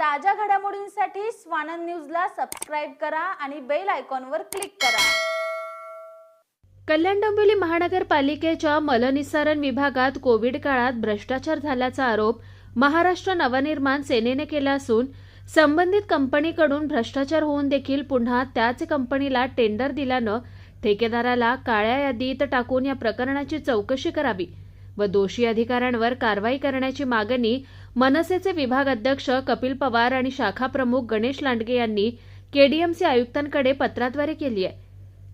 ताज्या घडामोडींसाठी स्वानंद न्यूजला सबस्क्राईब करा आणि बेल आयकॉनवर क्लिक करा. कल्याण डोंबिवली महानगरपालिकेच्या मलनिस्सारण विभागात कोविड काळात भ्रष्टाचार झाल्याचा आरोप महाराष्ट्र नवनिर्माण सेनेने केला असून संबंधित कंपनीकडून भ्रष्टाचार होऊन देखील पुन्हा त्याच कंपनीला टेंडर दिल्यानं ठेकेदाराला काळ्या यादीत टाकून या प्रकरणाची चौकशी करावी. व दोषी अधिकाऱ्यांवर कारवाई करण्याची मागणी मनसेचे विभाग अध्यक्ष कपिल पवार आणि शाखा प्रमुख गणेश लांडगे यांनी केडीएमसी आयुक्तांकडे पत्राद्वारे केली आहे.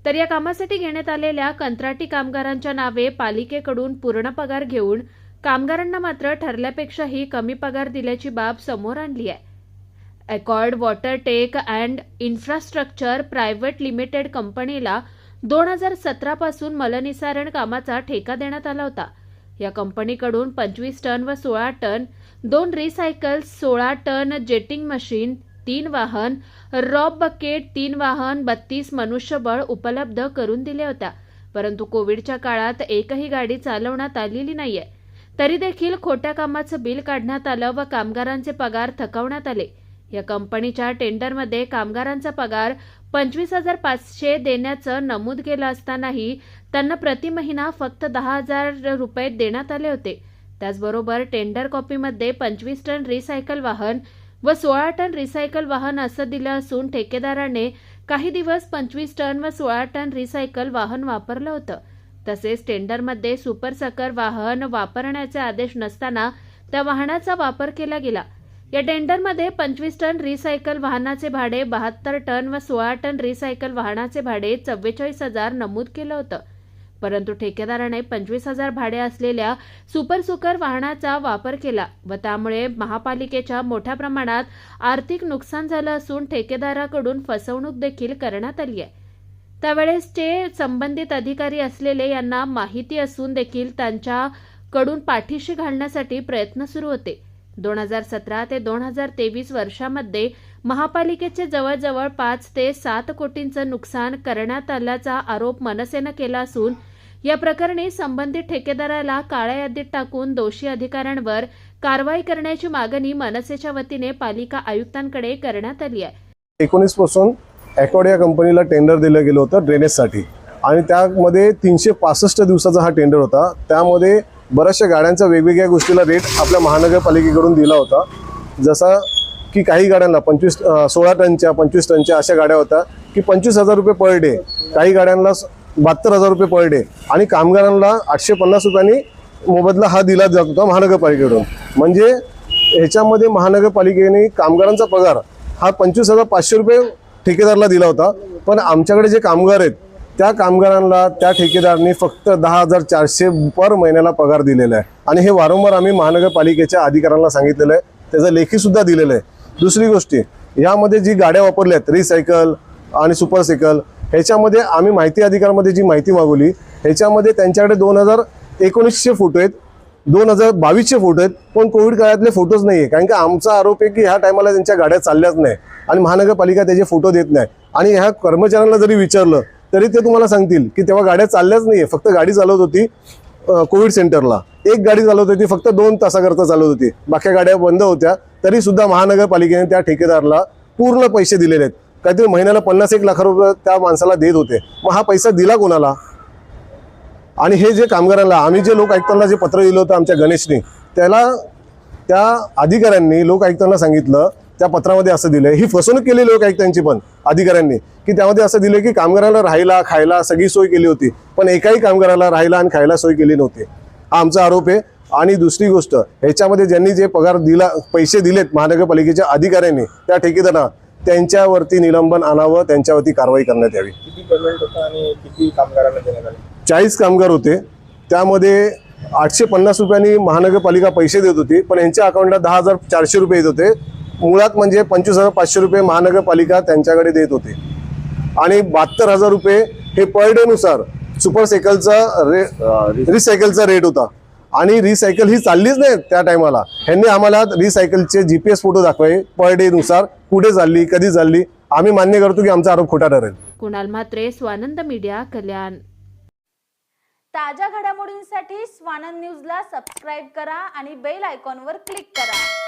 तर या कामासाठी घेण्यात आलेल्या कंत्राटी कामगारांच्या नावे पालिकेकडून पूर्ण पगार घेऊन कामगारांना मात्र ठरल्यापेक्षाही कमी पगार दिल्याची बाब समोर आणली आहे. Accord water tech and infrastructure private limited कंपनीला दोन हजार सतरापासून मलनिसारण कामाचा ठेका देण्यात आला होता. या कंपनीकडून पंचवीस टन व सोळा टन दोन रिसायकल्स सोळा टन जेटिंग मशीन तीन वाहन रॉब बकेट तीन वाहन बत्तीस मनुष्यबळ उपलब्ध करून दिल्या होत्या. परंतु कोविडच्या काळात एकही गाडी चालवण्यात आलेली नाहीये. तरी देखील खोट्या कामाचं बिल काढण्यात आलं व कामगारांचे पगार थकवण्यात आले. या कंपनीच्या टेंडरमध्ये कामगारांचा पगार पंचवीस हजार पाचशे देण्याचं नमूद केलं असतानाही त्यांना प्रति महिना फक्त दहा हजार रुपये देण्यात आले होते. त्याचबरोबर टेंडर कॉपीमध्ये पंचवीस टन रिसायकल वाहन व सोळा टन रिसायकल वाहन असं दिलं असून ठेकेदाराने काही दिवस पंचवीस टन व सोळा टन रिसायकल वाहन वापरलं होतं. तसेच टेंडरमध्ये सुपर सकर वाहन वापरण्याचे आदेश नसताना त्या वाहनाचा वापर केला गेला. या टेंडरमध्ये पंचवीस टन रिसायकल वाहनाचे भाडे बहात्तर टन व सोळा टन रिसायकल वाहनाचे भाडे चव्वेचाळीस हजार नमूद केलं होतं. परंतु ठेकेदाराने पंचवीस हजार भाडे असलेल्या सुपर सुकर वाहनाचा वापर केला व त्यामुळे महापालिकेच्या मोठ्या प्रमाणात आर्थिक नुकसान झालं असून ठेकेदाराकडून फसवणूक देखील करण्यात आली आहे. त्यावेळेसचे संबंधित अधिकारी असलेले यांना माहिती असून देखील त्यांच्याकडून पाठीशी घालण्यासाठी प्रयत्न सुरू होते. दोन हजार सतरा ते दोन हजार तेवीस वर्षामध्ये महापालिकेचे जवळजवळ पाच ते सात कोटींचं नुकसान करण्यात आल्याचा आरोप मनसेनं केला असून या प्रकरणी संबंधित ठेकेदाराला काळ्या यादीत टाकून दोषी अधिकाऱ्यांवर कारवाई करण्याची मागणी मनसेच्या वतीने पालिका आयुक्तांकडे करण्यात आली आहे. एकोणीसपासून या कंपनीला टेंडर दिलं गेलं होतं ड्रेनेजसाठी आणि त्यामध्ये तीनशे पासष्ट दिवसाचा हा टेंडर होता. त्यामध्ये बऱ्याचशा गाड्यांचा वेगवेगळ्या गोष्टीला रेट आपल्या महानगरपालिकेकडून दिला होता. जसा की काही गाड्यांना पंचवीस सोळा टनच्या पंचवीस टनच्या अशा गाड्या होत्या की पंचवीस हजार रुपये पर डे काही गाड्यांना बहात्तर हजार रुपये पर डे आणि कामगारांना आठशे पन्नास रुपयांनी मोबदला हा दिला जात होता महानगरपालिकेकडून. म्हणजे ह्याच्यामध्ये महानगरपालिकेने कामगारांचा पगार हा पंचवीस हजार पाचशे रुपये ठेकेदारला दिला होता. पण आमच्याकडे जे कामगार आहेत त्या कामगारांना त्या ठेकेदारांनी फक्त दहा हजार चारशे पर महिन्याला पगार दिलेला आहे. आणि हे वारंवार आम्ही महानगरपालिकेच्या अधिकाऱ्यांना सांगितलेलं आहे. त्याचं लेखीसुद्धा दिलेलं आहे. दुसरी गोष्टी यामध्ये जी गाड्या वापरल्या आहेत रिसायकल आणि सुपरसायकल ह्याच्यामध्ये आम्ही माहिती अधिकारमध्ये जी माहिती मागवली ह्याच्यामध्ये त्यांच्याकडे दोन हजार एकोणीसशे फोटो आहेत दोन हजार बावीसचे फोटो आहेत पण कोविड काळातले फोटोज नाही आहे कारण की आमचा आरोप आहे की ह्या टायमाला त्यांच्या गाड्या चालल्याच नाही. आणि महानगरपालिका त्याचे फोटो देत नाही. आणि ह्या कर्मचाऱ्यांना जरी विचारलं तरी ते तुम्हाला सांगतील की तेव्हा गाड्या चालल्याच नाही फक्त गाडी चालवत होती कोविड सेंटरला. एक गाडी चालवत होती फक्त दोन तासाकरता चालवत होती. बाकी गाड्या बंद होत्या तरी सुद्धा महानगरपालिकेने त्या ठेकेदारला पूर्ण पैसे दिलेले आहेत. काहीतरी महिन्याला पन्नास एक लाख रुपये त्या माणसाला देत होते. मग हा पैसा दिला कोणाला? आणि हे जे कामगारांना आम्ही जे लोक आयुक्तांना जे पत्र दिलं होतं आमच्या गणेशने त्याला त्या अधिकाऱ्यांनी लोक आयुक्तांना सांगितलं त्या पत्रामध्ये असं दिलंय. ही फसवणूक केली लोक आयुक्तांची पण अधिकाऱ्यांनी. की त्यामध्ये असं दिलं की कामगाराला राहायला खायला सगळी सोय केली होती पण एकाही कामगाराला राहायला आणि खायला सोय केली नव्हती. हा आमचा आरोप आहे. आणि दुसरी गोष्ट ह्याच्यामध्ये ज्यांनी जे पगार दिला पैसे दिलेत महानगरपालिकेच्या अधिकाऱ्यांनी त्या ठेकेदारांना त्यांच्यावरती निलंबन आणावं त्यांच्यावरती कारवाई करण्यात यावी. किती कामगारांना चाळीस कामगार होते. त्यामध्ये आठशे पन्नास रुपयांनी महानगरपालिका पैसे देत होती पण यांच्या अकाउंटला दहा हजार चारशे रुपये येत होते. मुळात म्हणजे पंचवीस हजार पाचशे रुपये महानगरपालिका त्यांच्याकडे देत होते. आणि बहात्तर हजार रुपये हे पर डेनुसार सुपर सायकलचा रे रिसायकलचा रेट होता. आणि रिसायकल ही चाललीच नाही त्या टायमाला ह्यांनी आम्हाला रिसायकलचे जी पी एस फोटो दाखवाय पर डेनुसार कुठे चालली कधी चालली आम्ही मान्य करतो की आमचा आरोप खोटा ठरेल. कुणाल म्हात्रे स्वानंद मीडिया कल्याण. ताज्या घडामोडींसाठी स्वानंद न्यूजला सबस्क्राईब करा आणि बेल आयकॉनवर क्लिक करा.